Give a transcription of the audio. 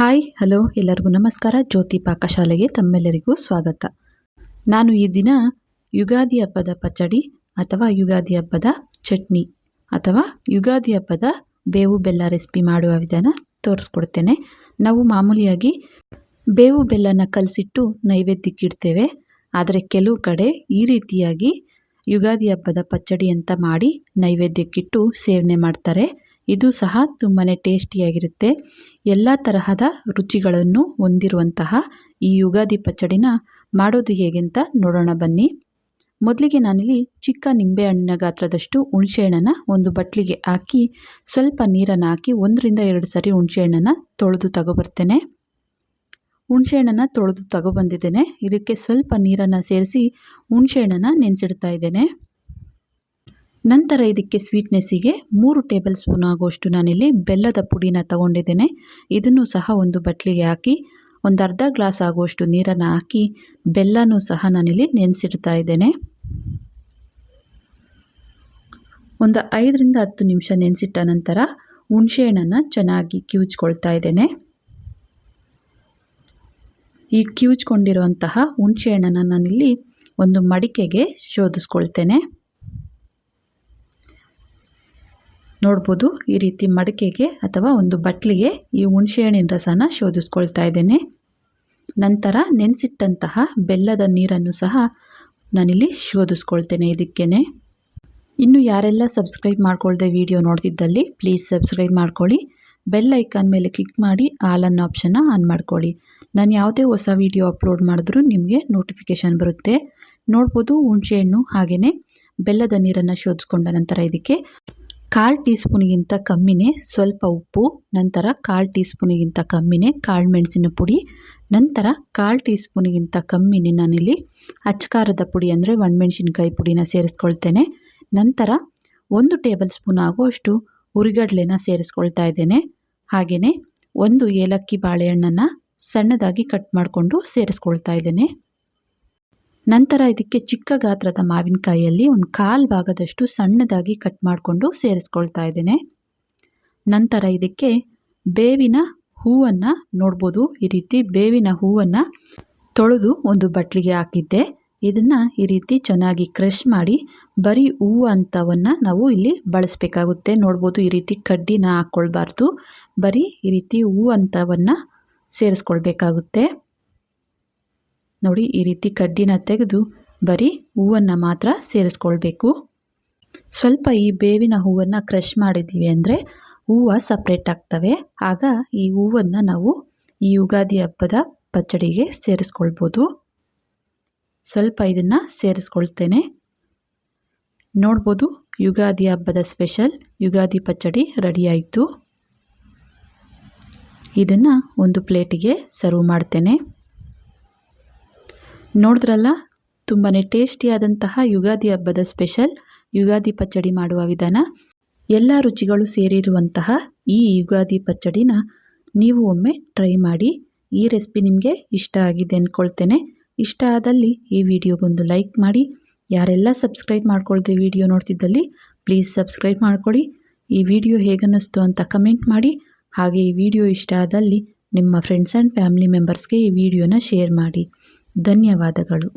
Hi, hello, ಎಲ್ಲರಿಗೂ ನಮಸ್ಕಾರ. ಜ್ಯೋತಿ ಪಾಕಶಾಲೆಗೆ ತಮ್ಮೆಲ್ಲರಿಗೂ ಸ್ವಾಗತ. ನಾನು ಈ ದಿನ ಯುಗಾದಿ ಹಬ್ಬದ ಪಚಡಿ ಅಥವಾ ಯುಗಾದಿ ಹಬ್ಬದ ಚಟ್ನಿ ಅಥವಾ ಯುಗಾದಿ ಹಬ್ಬದ ಬೇವು ಬೆಲ್ಲ ರೆಸಿಪಿ ಮಾಡುವ ವಿಧಾನ ತೋರಿಸ್ಕೊಡ್ತೇನೆ. ನಾವು ಮಾಮೂಲಿಯಾಗಿ ಬೇವು ಬೆಲ್ಲನ ಕಲಸಿಟ್ಟು ನೈವೇದ್ಯಕ್ಕೆ ಇಡ್ತೇವೆ. ಆದರೆ ಕೆಲವು ಕಡೆ ಈ ರೀತಿಯಾಗಿ ಯುಗಾದಿ ಹಬ್ಬದ ಪಚ್ಚಡಿ ಅಂತ ಮಾಡಿ ನೈವೇದ್ಯಕ್ಕಿಟ್ಟು ಸೇವನೆ ಮಾಡ್ತಾರೆ. ಇದು ಸಹ ತುಂಬಾ ಟೇಸ್ಟಿಯಾಗಿರುತ್ತೆ. ಎಲ್ಲ ತರಹದ ರುಚಿಗಳನ್ನು ಹೊಂದಿರುವಂತಹ ಈ ಯುಗಾದಿ ಪಚ್ಚಡಿನ ಮಾಡೋದು ಹೇಗೆ ನೋಡೋಣ ಬನ್ನಿ. ಮೊದಲಿಗೆ ನಾನಿಲ್ಲಿ ಚಿಕ್ಕ ನಿಂಬೆಹಣ್ಣಿನ ಗಾತ್ರದಷ್ಟು ಹುಣಸೆಹಣ್ಣನ್ನು ಒಂದು ಬಟ್ಲಿಗೆ ಹಾಕಿ, ಸ್ವಲ್ಪ ನೀರನ್ನು ಹಾಕಿ ಒಂದರಿಂದ ಎರಡು ಸರಿ ಹುಣಸೆಹಣ್ಣನ್ನು ತೊಳೆದು ತಗೊಬರ್ತೇನೆ. ಹುಣಸೆಹಣ್ಣನ್ನು ತೊಳೆದು ತಗೊಬಂದಿದ್ದೇನೆ. ಇದಕ್ಕೆ ಸ್ವಲ್ಪ ನೀರನ್ನು ಸೇರಿಸಿ ಹುಣಸೆಹಣ್ಣನ್ನು ನೆನೆಸಿಡ್ತಾ ಇದ್ದೇನೆ. ನಂತರ ಇದಕ್ಕೆ ಸ್ವೀಟ್ನೆಸ್ಸಿಗೆ ಮೂರು ಟೇಬಲ್ ಸ್ಪೂನ್ ಆಗುವಷ್ಟು ನಾನಿಲ್ಲಿ ಬೆಲ್ಲದ ಪುಡಿನ ತಗೊಂಡಿದ್ದೇನೆ. ಇದನ್ನು ಸಹ ಒಂದು ಬಟ್ಲಿಗೆ ಹಾಕಿ, ಒಂದು ಅರ್ಧ ಗ್ಲಾಸ್ ಆಗುವಷ್ಟು ನೀರನ್ನು ಹಾಕಿ, ಬೆಲ್ಲನೂ ಸಹ ನಾನಿಲ್ಲಿ ನೆನೆಸಿಡ್ತಾ ಇದ್ದೇನೆ. ಒಂದು ಐದರಿಂದ ಹತ್ತು ನಿಮಿಷ ನೆನೆಸಿಟ್ಟ ನಂತರ ಹುಣಸೆಹಣ್ಣನ್ನು ಚೆನ್ನಾಗಿ ಕಿವುಚ್ಕೊಳ್ತಾ ಇದ್ದೇನೆ. ಈ ಕಿವುಚ್ಕೊಂಡಿರುವಂತಹ ಹುಣಸೆಹಣ್ಣನ್ನು ನಾನಿಲ್ಲಿ ಒಂದು ಮಡಿಕೆಗೆ ಶೋಧಿಸ್ಕೊಳ್ತೇನೆ. ನೋಡ್ಬೋದು ಈ ರೀತಿ ಮಡಕೆಗೆ ಅಥವಾ ಒಂದು ಬಟ್ಲಿಗೆ ಈ ಹುಣಸೆಹಣ್ಣಿನ ರಸನ ಶೋಧಿಸ್ಕೊಳ್ತಾ ಇದ್ದೇನೆ. ನಂತರ ನೆನೆಸಿಟ್ಟಂತಹ ಬೆಲ್ಲದ ನೀರನ್ನು ಸಹ ನಾನಿಲ್ಲಿ ಶೋಧಿಸ್ಕೊಳ್ತೇನೆ ಇದಕ್ಕೇ ಇನ್ನು ಯಾರೆಲ್ಲ ಸಬ್ಸ್ಕ್ರೈಬ್ ಮಾಡ್ಕೊಳ್ಳದೆ ವಿಡಿಯೋ ನೋಡ್ತಿದ್ದಲ್ಲಿ ಪ್ಲೀಸ್ ಸಬ್ಸ್ಕ್ರೈಬ್ ಮಾಡ್ಕೊಳ್ಳಿ. ಬೆಲ್ ಐಕಾನ್ ಮೇಲೆ ಕ್ಲಿಕ್ ಮಾಡಿ ಆಲ್ ಅನ್ನೋ ಆಪ್ಷನ್ನ ಆನ್ ಮಾಡ್ಕೊಳ್ಳಿ. ನಾನು ಯಾವುದೇ ಹೊಸ ವಿಡಿಯೋ ಅಪ್ಲೋಡ್ ಮಾಡಿದ್ರೂ ನಿಮಗೆ ನೋಟಿಫಿಕೇಷನ್ ಬರುತ್ತೆ. ನೋಡ್ಬೋದು ಹುಣಸೆಹಣ್ಣು ಹಾಗೆಯೇ ಬೆಲ್ಲದ ನೀರನ್ನು ಶೋಧಿಸ್ಕೊಂಡ ನಂತರ ಇದಕ್ಕೆ ಕಾಲು ಟೀ ಸ್ಪೂನಿಗಿಂತ ಕಮ್ಮಿನೇ ಸ್ವಲ್ಪ ಉಪ್ಪು, ನಂತರ ಕಾಲು ಟೀ ಸ್ಪೂನಿಗಿಂತ ಕಮ್ಮಿನೇ ಕಾಳು ಮೆಣಸಿನ ಪುಡಿ, ನಂತರ ಕಾಲು ಟೀ ಸ್ಪೂನಿಗಿಂತ ಕಮ್ಮಿನೇ ನಾನಿಲ್ಲಿ ಅಚ್ಚಕಾರದ ಪುಡಿ ಅಂದರೆ ಒಣಮೆಣ್ಸಿನ್ಕಾಯಿ ಪುಡಿನ ಸೇರಿಸ್ಕೊಳ್ತೇನೆ. ನಂತರ ಒಂದು ಟೇಬಲ್ ಸ್ಪೂನ್ ಆಗುವಷ್ಟು ಹುರಿಗಡಲೆನ ಸೇರಿಸ್ಕೊಳ್ತಾ ಇದ್ದೇನೆ. ಹಾಗೆಯೇ ಒಂದು ಏಲಕ್ಕಿ ಬಾಳೆಹಣ್ಣನ್ನು ಸಣ್ಣದಾಗಿ ಕಟ್ ಮಾಡಿಕೊಂಡು ಸೇರಿಸ್ಕೊಳ್ತಾ ಇದ್ದೇನೆ. ನಂತರ ಇದಕ್ಕೆ ಚಿಕ್ಕ ಗಾತ್ರದ ಮಾವಿನಕಾಯಿಯಲ್ಲಿ ಒಂದು ಕಾಲು ಭಾಗದಷ್ಟು ಸಣ್ಣದಾಗಿ ಕಟ್ ಮಾಡಿಕೊಂಡು ಸೇರಿಸ್ಕೊಳ್ತಾ ಇದ್ದೇನೆ. ನಂತರ ಇದಕ್ಕೆ ಬೇವಿನ ಹೂವನ್ನು ನೋಡ್ಬೋದು. ಈ ರೀತಿ ಬೇವಿನ ಹೂವನ್ನು ತೊಳೆದು ಒಂದು ಬಟ್ಲಿಗೆ ಹಾಕಿದ್ದೆ. ಇದನ್ನು ಈ ರೀತಿ ಚೆನ್ನಾಗಿ ಕ್ರಷ್ ಮಾಡಿ ಬರೀ ಹೂವು ಅಂಥವನ್ನು ನಾವು ಇಲ್ಲಿ ಬಳಸಬೇಕಾಗುತ್ತೆ. ನೋಡ್ಬೋದು ಈ ರೀತಿ ಕಡ್ಡಿನ ಹಾಕ್ಕೊಳ್ಬಾರ್ದು ಬರೀ ಈ ರೀತಿ ಹೂವು ಅಂಥವನ್ನು ಸೇರಿಸ್ಕೊಳ್ಬೇಕಾಗುತ್ತೆ. ನೋಡಿ, ಈ ರೀತಿ ಕಡ್ಡಿನ ತೆಗೆದು ಬರೀ ಹೂವನ್ನು ಮಾತ್ರ ಸೇರಿಸ್ಕೊಳ್ಬೇಕು. ಸ್ವಲ್ಪ ಈ ಬೇವಿನ ಹೂವನ್ನು ಕ್ರಷ್ ಮಾಡಿದ್ದೀವಿ ಅಂದರೆ ಹೂವು ಸಪ್ರೇಟ್ ಆಗ್ತವೆ. ಆಗ ಈ ಹೂವನ್ನು ನಾವು ಈ ಯುಗಾದಿ ಹಬ್ಬದ ಪಚ್ಚಡಿಗೆ ಸೇರಿಸ್ಕೊಳ್ಬೋದು. ಸ್ವಲ್ಪ ಇದನ್ನು ಸೇರಿಸ್ಕೊಳ್ತೇನೆ. ನೋಡ್ಬೋದು, ಯುಗಾದಿ ಹಬ್ಬದ ಸ್ಪೆಷಲ್ ಯುಗಾದಿ ಪಚ್ಚಡಿ ರೆಡಿಯಾಯಿತು ಇದನ್ನು ಒಂದು ಪ್ಲೇಟಿಗೆ ಸರ್ವ್ ಮಾಡ್ತೇನೆ. ನೋಡಿದ್ರಲ್ಲ? ತುಂಬಾ ಟೇಸ್ಟಿಯಾದಂತಹ ಯುಗಾದಿ ಹಬ್ಬದ ಸ್ಪೆಷಲ್ ಯುಗಾದಿ ಪಚ್ಚಡಿ ಮಾಡುವ ವಿಧಾನ. ಎಲ್ಲ ರುಚಿಗಳು ಸೇರಿರುವಂತಹ ಈ ಯುಗಾದಿ ಪಚ್ಚಡಿನ ನೀವು ಒಮ್ಮೆ ಟ್ರೈ ಮಾಡಿ. ಈ ರೆಸಿಪಿ ನಿಮಗೆ ಇಷ್ಟ ಆಗಿದೆ ಅಂದ್ಕೊಳ್ತೇನೆ ಇಷ್ಟ ಆದಲ್ಲಿ ಈ ವಿಡಿಯೋಗೊಂದು ಲೈಕ್ ಮಾಡಿ. ಯಾರೆಲ್ಲ ಸಬ್ಸ್ಕ್ರೈಬ್ ಮಾಡ್ಕೊಳ್ದೆ ವಿಡಿಯೋ ನೋಡ್ತಿದ್ದಲ್ಲಿ ಪ್ಲೀಸ್ ಸಬ್ಸ್ಕ್ರೈಬ್ ಮಾಡ್ಕೊಳ್ಳಿ ಈ ವಿಡಿಯೋ ಹೇಗನ್ನಿಸ್ತು ಅಂತ ಕಮೆಂಟ್ ಮಾಡಿ. ಹಾಗೆ ಈ ವಿಡಿಯೋ ಇಷ್ಟ ಆದಲ್ಲಿ ನಿಮ್ಮ ಫ್ರೆಂಡ್ಸ್ ಆ್ಯಂಡ್ ಫ್ಯಾಮಿಲಿ ಮೆಂಬರ್ಸ್ಗೆ ಈ ವಿಡಿಯೋನ ಶೇರ್ ಮಾಡಿ. ಧನ್ಯವಾದಗಳು.